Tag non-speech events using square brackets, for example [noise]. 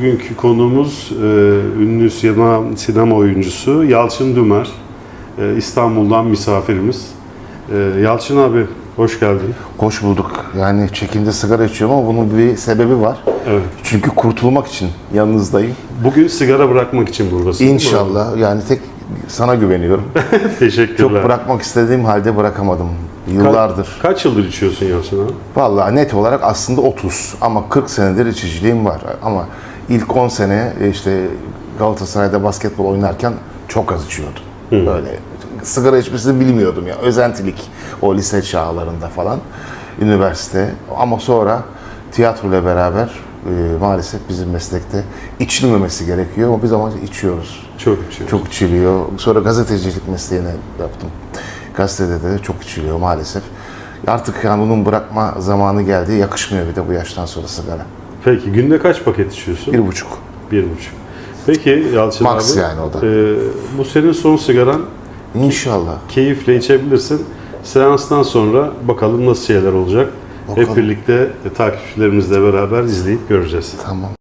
Bugünkü konuğumuz e, ünlü sinema, sinema oyuncusu Yalçın Dümer. E, İstanbul'dan misafirimiz. E, Yalçın abi hoş geldin. Hoş bulduk. Yani çekimde sigara içiyorum ama bunun bir sebebi var. Evet. Çünkü kurtulmak için yanınızdayım. Bugün sigara bırakmak için buradasın. İnşallah. Yani tek sana güveniyorum. [laughs] Teşekkürler. Çok bırakmak istediğim halde bırakamadım. Ka- Yıllardır. kaç yıldır içiyorsun Yalçın abi? Vallahi net olarak aslında 30 ama 40 senedir içiciliğim var. Ama ilk 10 sene işte Galatasaray'da basketbol oynarken çok az içiyordum. Böyle sigara içmesini bilmiyordum ya. Özentilik o lise çağlarında falan. Üniversite. Ama sonra tiyatro ile beraber e, maalesef bizim meslekte içilmemesi gerekiyor ama biz ama içiyoruz. Çok içiyorsun. Çok içiliyor. Sonra gazetecilik mesleğini yaptım. Gazetede de çok içiliyor maalesef. Artık yani bunun bırakma zamanı geldi. Yakışmıyor bir de bu yaştan sonra sigara. Peki günde kaç paket içiyorsun? Bir buçuk. Bir buçuk. Peki Yalçın Max abi. yani o da. e, bu senin son sigaran. İnşallah. Keyifle içebilirsin. Seanstan sonra bakalım nasıl şeyler olacak. Bakalım. Hep birlikte e, takipçilerimizle beraber izleyip göreceğiz. Tamam.